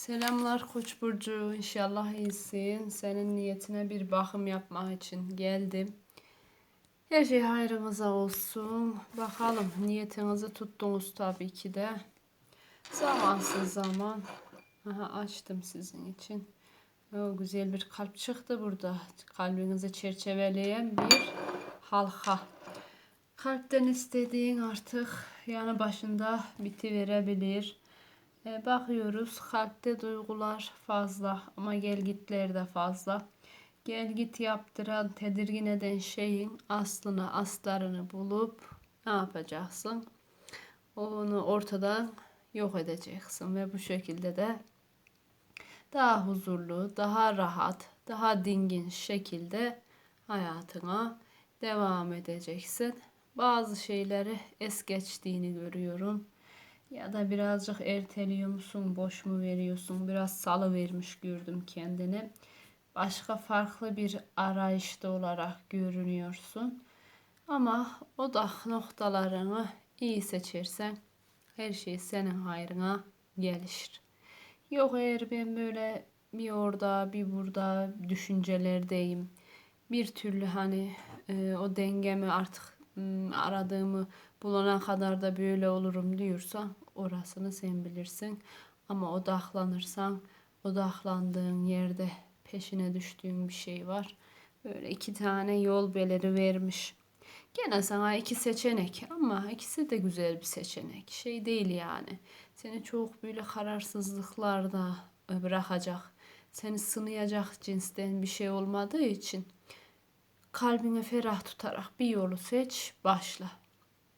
Selamlar Koç burcu. İnşallah iyisin. Senin niyetine bir bakım yapmak için geldim. Her şey hayrınıza olsun. Bakalım niyetinizi tuttunuz tabii ki de. Zamansız zaman. Aha, açtım sizin için. O güzel bir kalp çıktı burada. Kalbinizi çerçeveleyen bir halka. Kalpten istediğin artık yanı başında biti verebilir. E, bakıyoruz kalpte duygular fazla ama gelgitler de fazla. Gelgit yaptıran, tedirgin eden şeyin aslını, astarını bulup ne yapacaksın? Onu ortadan yok edeceksin ve bu şekilde de daha huzurlu, daha rahat, daha dingin şekilde hayatına devam edeceksin. Bazı şeyleri es geçtiğini görüyorum. Ya da birazcık erteliyor musun, boş mu veriyorsun? Biraz salı vermiş gördüm kendini. Başka farklı bir arayışta olarak görünüyorsun. Ama odak noktalarını iyi seçersen her şey senin hayrına gelişir. Yok eğer ben böyle bir orada bir burada düşüncelerdeyim. Bir türlü hani e, o dengemi artık aradığımı bulana kadar da böyle olurum diyorsan orasını sen bilirsin. Ama odaklanırsan odaklandığın yerde peşine düştüğün bir şey var. Böyle iki tane yol beleri vermiş. Gene sana iki seçenek ama ikisi de güzel bir seçenek. Şey değil yani. Seni çok böyle kararsızlıklarda bırakacak. Seni sınayacak cinsten bir şey olmadığı için kalbini ferah tutarak bir yolu seç, başla.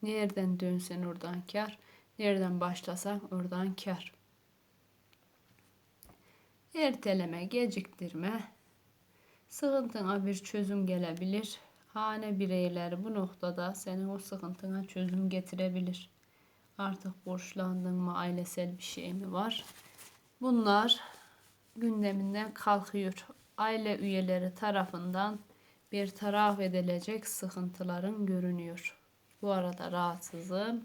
Nereden dönsen oradan kar, nereden başlasan oradan kar. Erteleme, geciktirme, sıkıntına bir çözüm gelebilir. Hane bireyleri bu noktada senin o sıkıntına çözüm getirebilir. Artık borçlandın mı, ailesel bir şey mi var? Bunlar gündeminden kalkıyor. Aile üyeleri tarafından bir taraf edilecek sıkıntıların görünüyor. Bu arada rahatsızım.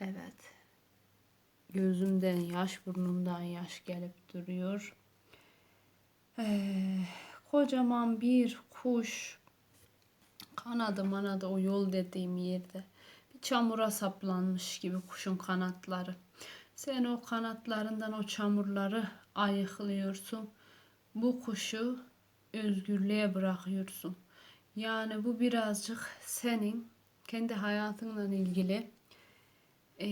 Evet. Gözümden yaş, burnumdan yaş gelip duruyor. Ee, kocaman bir kuş kanadı manadı o yol dediğim yerde bir çamura saplanmış gibi kuşun kanatları. Sen o kanatlarından o çamurları ayıklıyorsun. Bu kuşu özgürlüğe bırakıyorsun. Yani bu birazcık senin kendi hayatınla ilgili e,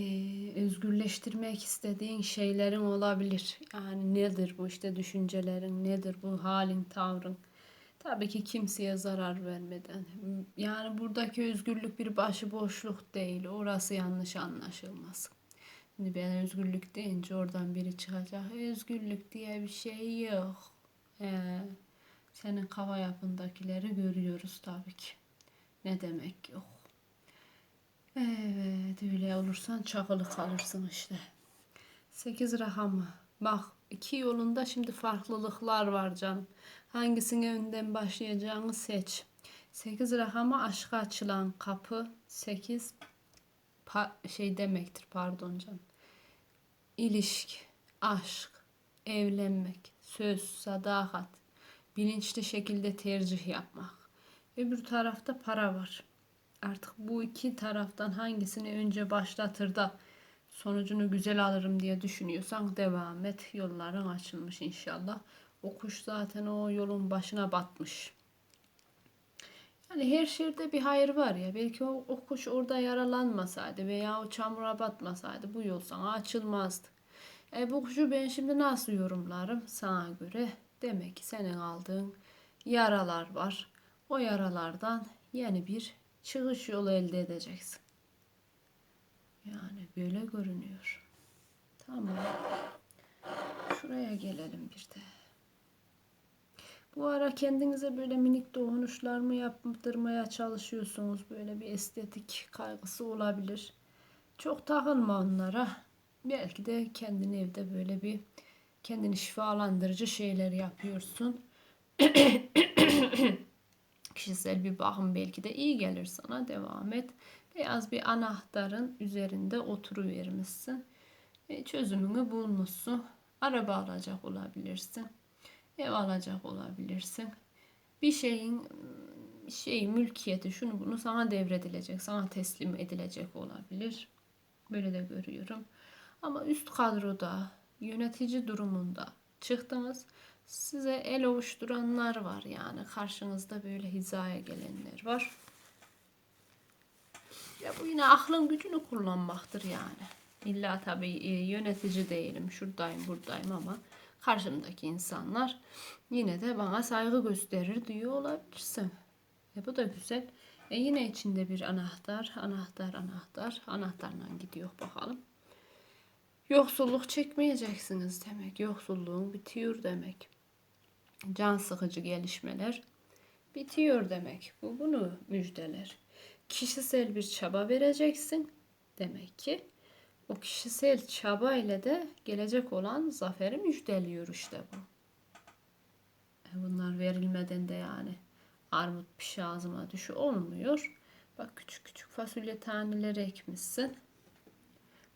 özgürleştirmek istediğin şeylerin olabilir. Yani nedir bu işte düşüncelerin, nedir bu halin, tavrın. Tabii ki kimseye zarar vermeden. Yani buradaki özgürlük bir başıboşluk değil. Orası yanlış anlaşılmasın. Şimdi ben özgürlük deyince oradan biri çıkacak. Özgürlük diye bir şey yok. Ee, senin kafa yapındakileri görüyoruz tabii ki. Ne demek yok. Evet öyle olursan çakılı kalırsın işte. 8 rakamı. Bak iki yolunda şimdi farklılıklar var canım. Hangisine önden başlayacağını seç. 8 rakamı aşka açılan kapı. 8 şey demektir pardon canım. İlişki, aşk, evlenmek, söz, sadakat, bilinçli şekilde tercih yapmak. Öbür tarafta para var. Artık bu iki taraftan hangisini önce başlatır da sonucunu güzel alırım diye düşünüyorsan devam et. Yolların açılmış inşallah. O kuş zaten o yolun başına batmış. Yani her şerde bir hayır var ya. Belki o, o kuş orada yaralanmasaydı veya o çamura batmasaydı bu yol sana açılmazdı. E bu kuşu ben şimdi nasıl yorumlarım sana göre? Demek ki senin aldığın yaralar var. O yaralardan yeni bir çıkış yolu elde edeceksin. Yani böyle görünüyor. Tamam. Şuraya gelelim bir de. Bu ara kendinize böyle minik dokunuşlar mı yaptırmaya çalışıyorsunuz? Böyle bir estetik kaygısı olabilir. Çok takılma onlara. Belki de kendini evde böyle bir kendini şifalandırıcı şeyler yapıyorsun. Kişisel bir bakım belki de iyi gelir sana. Devam et. Beyaz bir anahtarın üzerinde oturuvermişsin. E, çözümünü bulmuşsun. Araba alacak olabilirsin. Ev alacak olabilirsin. Bir şeyin şey mülkiyeti şunu bunu sana devredilecek, sana teslim edilecek olabilir. Böyle de görüyorum. Ama üst kadroda, yönetici durumunda çıktınız. Size el ovuşturanlar var yani. Karşınızda böyle hizaya gelenler var. Ya bu yine aklın gücünü kullanmaktır yani. İlla tabii e, yönetici değilim, şuradayım, buradayım ama karşımdaki insanlar yine de bana saygı gösterir diyor olabilirsin. E bu da güzel. E yine içinde bir anahtar, anahtar, anahtar. Anahtarla gidiyor bakalım. Yoksulluk çekmeyeceksiniz demek. Yoksulluğun bitiyor demek. Can sıkıcı gelişmeler bitiyor demek. Bu bunu müjdeler. Kişisel bir çaba vereceksin demek ki. O kişisel çaba ile de gelecek olan zaferi müjdeliyor işte bu. E bunlar verilmeden de yani armut piş ağzıma düşü olmuyor. Bak küçük küçük fasulye taneleri ekmişsin.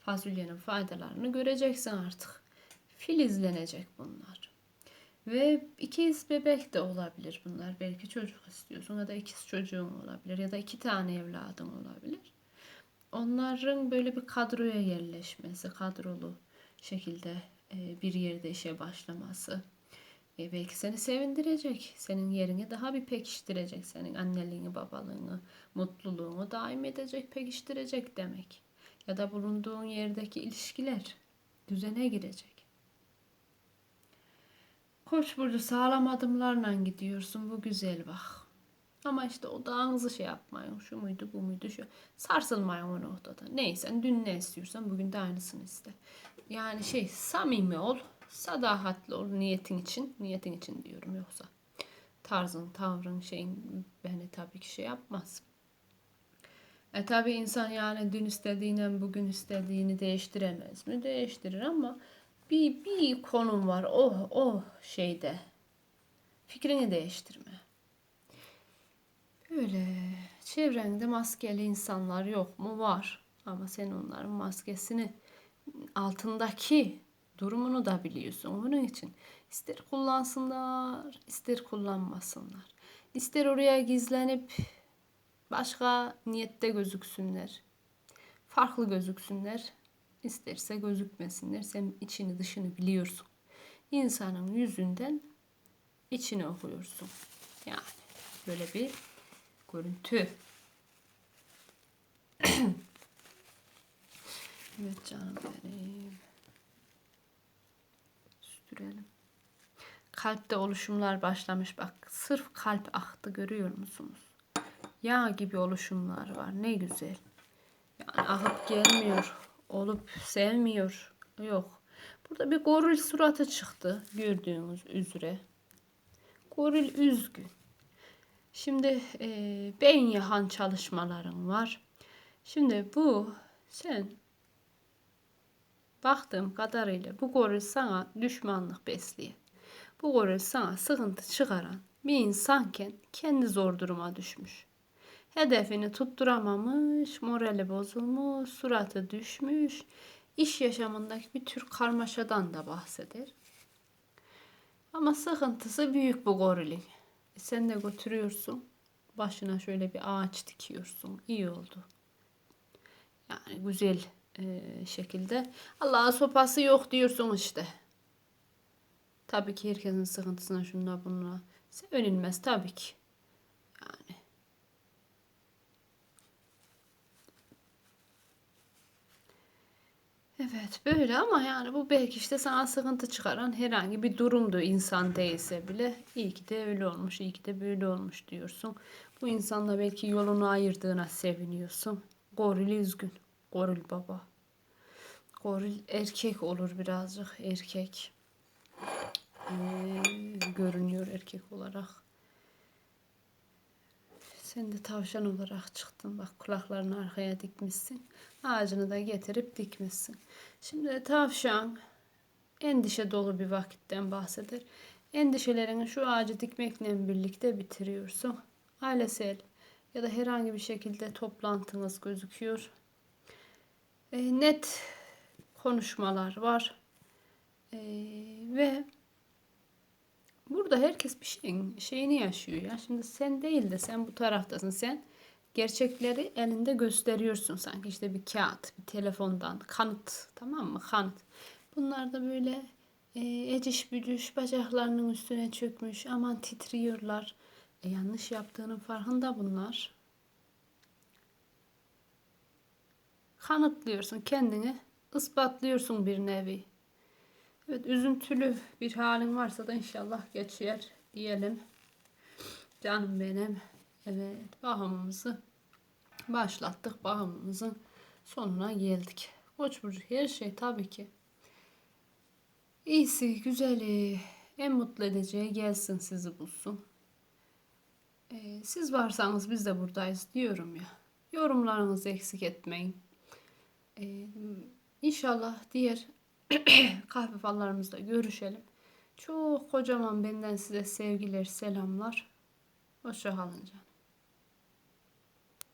Fasulyenin faydalarını göreceksin artık. Filizlenecek bunlar. Ve ikiz bebek de olabilir bunlar. Belki çocuk istiyorsun ya da ikiz çocuğun olabilir ya da iki tane evladın olabilir. Onların böyle bir kadroya yerleşmesi, kadrolu şekilde e, bir yerde işe başlaması e, belki seni sevindirecek. Senin yerini daha bir pekiştirecek. Senin anneliğini, babalığını, mutluluğunu daim edecek, pekiştirecek demek. Ya da bulunduğun yerdeki ilişkiler düzene girecek. Koç burcu sağlam adımlarla gidiyorsun. Bu güzel bak. Ama işte odağınızı şey yapmayın. Şu muydu bu muydu şu. Sarsılmayın o noktada. Neyse dün ne istiyorsan bugün de aynısını iste. Yani şey samimi ol. Sadahatli ol niyetin için. Niyetin için diyorum yoksa. Tarzın, tavrın, şeyin beni tabii ki şey yapmaz. E tabi insan yani dün istediğiyle bugün istediğini değiştiremez mi? Değiştirir ama bir, bir konum var o, o şeyde. Fikrini değiştirme. Böyle çevrende maskeli insanlar yok mu? Var. Ama sen onların maskesini altındaki durumunu da biliyorsun. Onun için ister kullansınlar, ister kullanmasınlar. İster oraya gizlenip başka niyette gözüksünler. Farklı gözüksünler. İsterse gözükmesinler. Sen içini dışını biliyorsun. İnsanın yüzünden içini okuyorsun. Yani böyle bir görüntü. evet canım benim. Sürelim. Kalpte oluşumlar başlamış. Bak sırf kalp aktı görüyor musunuz? Yağ gibi oluşumlar var. Ne güzel. Yani akıp gelmiyor. Olup sevmiyor. Yok. Burada bir goril suratı çıktı. Gördüğünüz üzere. Goril üzgün. Şimdi e, beyin yahan çalışmalarım var. Şimdi bu sen baktığım kadarıyla bu goril sana düşmanlık besleyen, bu goril sana sıkıntı çıkaran bir insanken kendi zor duruma düşmüş. Hedefini tutturamamış, morali bozulmuş, suratı düşmüş. İş yaşamındaki bir tür karmaşadan da bahseder. Ama sıkıntısı büyük bu gorilin. E sen de götürüyorsun. Başına şöyle bir ağaç dikiyorsun. İyi oldu. Yani güzel e, şekilde. Allah'a sopası yok diyorsun işte. Tabii ki herkesin sıkıntısına şunla bununla sevinilmez tabii ki. Evet böyle ama yani bu belki işte sana sıkıntı çıkaran herhangi bir durumdu insan değilse bile. iyi ki de öyle olmuş, iyi ki de böyle olmuş diyorsun. Bu insanla belki yolunu ayırdığına seviniyorsun. Goril üzgün. Goril baba. Goril erkek olur birazcık erkek. Ee, görünüyor erkek olarak. Sen de tavşan olarak çıktın. Bak kulaklarını arkaya dikmişsin. Ağacını da getirip dikmişsin. Şimdi tavşan endişe dolu bir vakitten bahseder. Endişelerini şu ağacı dikmekle birlikte bitiriyorsun. Ailesel ya da herhangi bir şekilde toplantınız gözüküyor. E, net konuşmalar var. Ee, ve burada herkes bir şeyin şeyini yaşıyor ya. Şimdi sen değil de sen bu taraftasın. Sen gerçekleri elinde gösteriyorsun sanki işte bir kağıt, bir telefondan kanıt tamam mı? Kanıt. Bunlar da böyle e, eciş bücüş bacaklarının üstüne çökmüş aman titriyorlar. E, yanlış yaptığının farkında bunlar. Kanıtlıyorsun kendini, ispatlıyorsun bir nevi. Evet, üzüntülü bir halin varsa da inşallah geçer diyelim. Canım benim. Evet, bakımımızı başlattık. Bakımımızın sonuna geldik. Koç burcu her şey tabii ki iyisi, güzeli, en mutlu edeceği gelsin sizi bulsun. Ee, siz varsanız biz de buradayız diyorum ya. Yorumlarınızı eksik etmeyin. Ee, inşallah diğer kahve fallarımızda görüşelim. Çok kocaman benden size sevgiler, selamlar. Hoşça kalın canım.